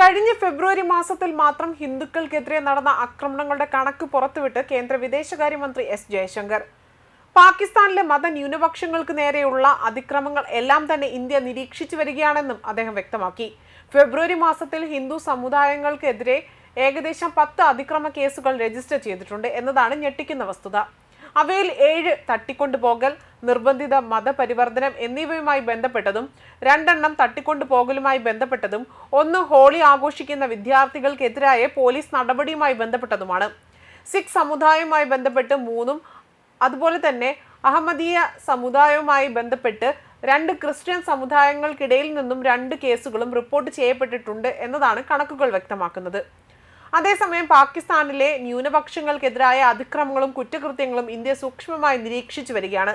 കഴിഞ്ഞ ഫെബ്രുവരി മാസത്തിൽ മാത്രം ഹിന്ദുക്കൾക്കെതിരെ നടന്ന ആക്രമണങ്ങളുടെ കണക്ക് പുറത്തുവിട്ട് കേന്ദ്ര വിദേശകാര്യമന്ത്രി എസ് ജയശങ്കർ. പാകിസ്ഥാനിലെ മതന്യൂനപക്ഷങ്ങൾക്ക് നേരെയുള്ള അതിക്രമങ്ങൾ എല്ലാം തന്നെ ഇന്ത്യ നിരീക്ഷിച്ചു വരികയാണെന്നും അദ്ദേഹം വ്യക്തമാക്കി. ഫെബ്രുവരി മാസത്തിൽ ഹിന്ദു സമുദായങ്ങൾക്കെതിരെ ഏകദേശം പത്ത് അതിക്രമ കേസുകൾ രജിസ്റ്റർ ചെയ്തിട്ടുണ്ട് എന്നതാണ് ഞെട്ടിക്കുന്ന വസ്തുത. അവയിൽ ഏഴ് തട്ടിക്കൊണ്ടുപോകൽ നിർബന്ധിത മതപരിവർത്തനം എന്നിവയുമായി ബന്ധപ്പെട്ടതും രണ്ടെണ്ണം തട്ടിക്കൊണ്ടുപോകലുമായി ബന്ധപ്പെട്ടതും ഒന്ന് ഹോളി ആഘോഷിക്കുന്ന വിദ്യാർത്ഥികൾക്കെതിരായ പോലീസ് നടപടിയുമായി ബന്ധപ്പെട്ടതുമാണ്. സിഖ് സമുദായവുമായി ബന്ധപ്പെട്ട് മൂന്നും അതുപോലെ തന്നെ അഹമ്മദീയ സമുദായവുമായി ബന്ധപ്പെട്ട് രണ്ട് ക്രിസ്ത്യൻ സമുദായങ്ങൾക്കിടയിൽ നിന്നും രണ്ട് കേസുകളും റിപ്പോർട്ട് ചെയ്യപ്പെട്ടിട്ടുണ്ട് എന്നതാണ് കണക്കുകൾ വ്യക്തമാക്കുന്നത്. അതേസമയം പാകിസ്ഥാനിലെ ന്യൂനപക്ഷങ്ങൾക്കെതിരായ അതിക്രമങ്ങളും കുറ്റകൃത്യങ്ങളും ഇന്ത്യ സൂക്ഷ്മമായി നിരീക്ഷിച്ചു വരികയാണ്.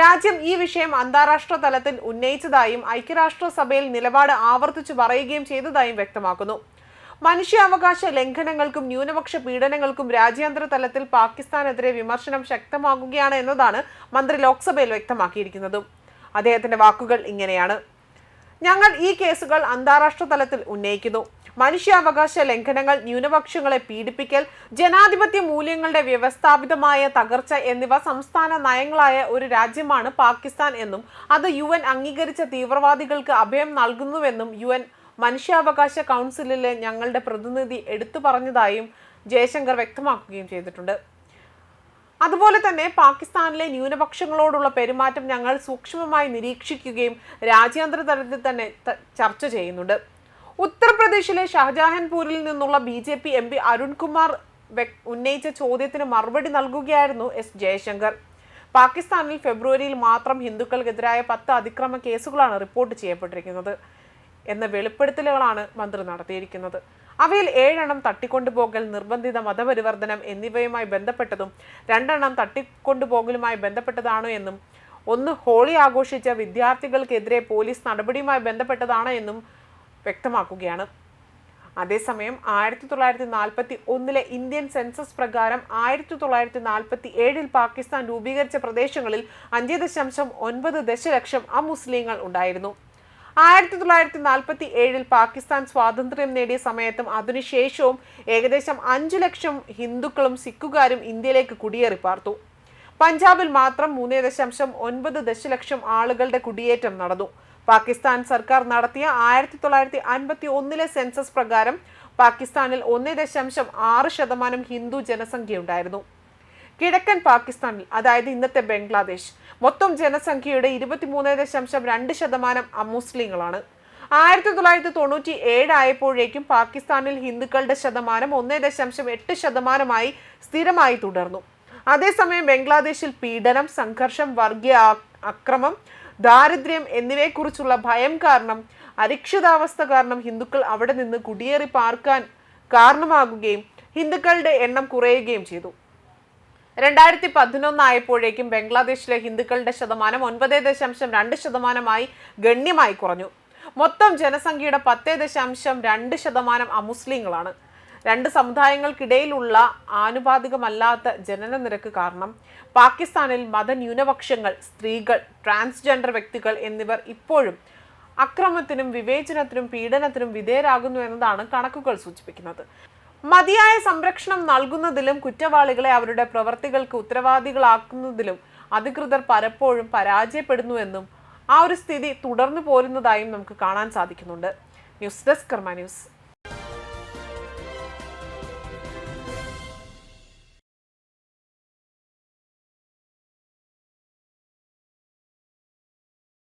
രാജ്യം ഈ വിഷയം അന്താരാഷ്ട്ര തലത്തിൽ ഉന്നയിച്ചതായും ഐക്യരാഷ്ട്രസഭയിൽ നിലപാട് ആവർത്തിച്ചു പറയുകയും ചെയ്തതായും വ്യക്തമാക്കുന്നു. മനുഷ്യാവകാശ ലംഘനങ്ങൾക്കും ന്യൂനപക്ഷ പീഡനങ്ങൾക്കും രാജ്യാന്തര തലത്തിൽ പാകിസ്ഥാനെതിരെ വിമർശനം ശക്തമാകുകയാണ് എന്നതാണ് മന്ത്രി ലോക്സഭയിൽ വ്യക്തമാക്കിയിരിക്കുന്നതും. അദ്ദേഹത്തിന്റെ വാക്കുകൾ ഇങ്ങനെയാണ്. ഞങ്ങൾ ഈ കേസുകൾ അന്താരാഷ്ട്ര തലത്തിൽ ഉന്നയിക്കുന്നു. മനുഷ്യാവകാശ ലംഘനങ്ങൾ ന്യൂനപക്ഷങ്ങളെ പീഡിപ്പിക്കൽ ജനാധിപത്യ മൂല്യങ്ങളുടെ വ്യവസ്ഥാപിതമായ തകർച്ച എന്നിവ സംസ്ഥാന നയങ്ങളായ ഒരു രാജ്യമാണ് പാകിസ്ഥാൻ എന്നും അത് യു അംഗീകരിച്ച തീവ്രവാദികൾക്ക് അഭയം നൽകുന്നുവെന്നും യു മനുഷ്യാവകാശ കൗൺസിലിലെ ഞങ്ങളുടെ പ്രതിനിധി എടുത്തു പറഞ്ഞതായും ജയശങ്കർ വ്യക്തമാക്കുകയും ചെയ്തിട്ടുണ്ട്. അതുപോലെ തന്നെ പാകിസ്ഥാനിലെ ന്യൂനപക്ഷങ്ങളോടുള്ള പെരുമാറ്റം ഞങ്ങൾ സൂക്ഷ്മമായി നിരീക്ഷിക്കുകയും രാജ്യാന്തര തലത്തിൽ തന്നെ ചർച്ച ചെയ്യുന്നുണ്ട്. ഉത്തർപ്രദേശിലെ ഷാജാഹൻപൂരിൽ നിന്നുള്ള B J P M P Arunkumar ഉന്നയിച്ച ചോദ്യത്തിന് മറുപടി നൽകുകയായിരുന്നു എസ് ജയശങ്കർ. പാകിസ്ഥാനിൽ ഫെബ്രുവരിയിൽ മാത്രം ഹിന്ദുക്കൾക്കെതിരായ പത്ത് അതിക്രമ കേസുകളാണ് റിപ്പോർട്ട് ചെയ്യപ്പെട്ടിരിക്കുന്നത്. എന്ന വെളിപ്പെടുത്തലുകളാണ് മന്ത്രി നടത്തിയിരിക്കുന്നത്. അവയിൽ ഏഴെണ്ണം തട്ടിക്കൊണ്ടുപോകൽ നിർബന്ധിത മതപരിവർത്തനം എന്നിവയുമായി ബന്ധപ്പെട്ടതും രണ്ടെണ്ണം തട്ടിക്കൊണ്ടുപോകലുമായി ബന്ധപ്പെട്ടതാണോ എന്നും ഒന്ന് ഹോളി ആഘോഷിച്ച വിദ്യാർത്ഥികൾക്കെതിരെ പോലീസ് നടപടിയുമായി ബന്ധപ്പെട്ടതാണ് എന്നും വ്യക്തമാക്കുകയാണ്. അതേസമയം ആയിരത്തി തൊള്ളായിരത്തി നാൽപ്പത്തി ഒന്നിലെ ഇന്ത്യൻ സെൻസസ് പ്രകാരം ആയിരത്തി തൊള്ളായിരത്തി നാൽപ്പത്തി ഏഴിൽ പാകിസ്ഥാൻ രൂപീകരിച്ച പ്രദേശങ്ങളിൽ അഞ്ച് ദശാംശം ഒൻപത് ദശലക്ഷം അമുസ്ലിങ്ങൾ ഉണ്ടായിരുന്നു. ആയിരത്തി തൊള്ളായിരത്തി നാൽപ്പത്തി ഏഴിൽ പാകിസ്ഥാൻ സ്വാതന്ത്ര്യം നേടിയ സമയത്തും അതിനുശേഷവും ഏകദേശം അഞ്ചു ലക്ഷം ഹിന്ദുക്കളും സിഖുകാരും ഇന്ത്യയിലേക്ക് കുടിയേറി പാർത്തു. പഞ്ചാബിൽ മാത്രം മൂന്ന് ദശാംശം ഒൻപത് ദശലക്ഷം ആളുകളുടെ കുടിയേറ്റം നടന്നു. പാകിസ്ഥാൻ സർക്കാർ നടത്തിയ ആയിരത്തി തൊള്ളായിരത്തി അൻപത്തി ഒന്നിലെ സെൻസസ് പ്രകാരം പാകിസ്ഥാനിൽ ഒന്ന് ദശാംശം ആറ് ശതമാനം ഹിന്ദു ജനസംഖ്യയുണ്ടായിരുന്നു. കിഴക്കൻ പാകിസ്ഥാനിൽ അതായത് ഇന്നത്തെ ബംഗ്ലാദേശ് മൊത്തം ജനസംഖ്യയുടെ ഇരുപത്തിമൂന്ന് ദശാംശം രണ്ട് ശതമാനം അമുസ്ലിങ്ങളാണ്. ആയിരത്തി തൊള്ളായിരത്തി തൊണ്ണൂറ്റി ഏഴ് ആയപ്പോഴേക്കും പാകിസ്ഥാനിൽ ഹിന്ദുക്കളുടെ ശതമാനം ഒന്നേ ദശാംശം എട്ട് ശതമാനമായി സ്ഥിരമായി തുടർന്നു. അതേസമയം ബംഗ്ലാദേശിൽ പീഡനം സംഘർഷം വർഗീയ അക്രമം ദാരിദ്ര്യം എന്നിവയെക്കുറിച്ചുള്ള ഭയം കാരണം അരക്ഷിതാവസ്ഥ കാരണം ഹിന്ദുക്കൾ അവിടെ നിന്ന് കുടിയേറി പാർക്കാൻ കാരണമാകുകയും ഹിന്ദുക്കളുടെ എണ്ണം കുറയുകയും ചെയ്തു. രണ്ടായിരത്തി പതിനൊന്നായപ്പോഴേക്കും ബംഗ്ലാദേശിലെ ഹിന്ദുക്കളുടെ ശതമാനം ഒൻപത് ദശാംശം രണ്ട് ശതമാനമായി ഗണ്യമായി കുറഞ്ഞു. മൊത്തം ജനസംഖ്യയുടെ പത്ത് ദശാംശം രണ്ട് ശതമാനം അമുസ്ലിങ്ങളാണ്. രണ്ട് സമുദായങ്ങൾക്കിടയിലുള്ള ആനുപാതികമല്ലാത്ത ജനന നിരക്ക് കാരണം പാകിസ്ഥാനിൽ മതന്യൂനപക്ഷങ്ങൾ സ്ത്രീകൾ ട്രാൻസ്ജെൻഡർ വ്യക്തികൾ എന്നിവർ ഇപ്പോഴും അക്രമത്തിനും വിവേചനത്തിനും പീഡനത്തിനും വിധേയരാകുന്നു എന്നതാണ് കണക്കുകൾ സൂചിപ്പിക്കുന്നത്. മതിയായ സംരക്ഷണം നൽകുന്നതിലും കുറ്റവാളികളെ അവരുടെ പ്രവർത്തികൾക്ക് ഉത്തരവാദികളാക്കുന്നതിലും അധികൃതർ പലപ്പോഴും പരാജയപ്പെടുന്നുവെന്നും ആ ഒരു സ്ഥിതി തുടർന്നു പോരുന്നതായും നമുക്ക് കാണാൻ സാധിക്കുന്നുണ്ട്. News desk Karma news.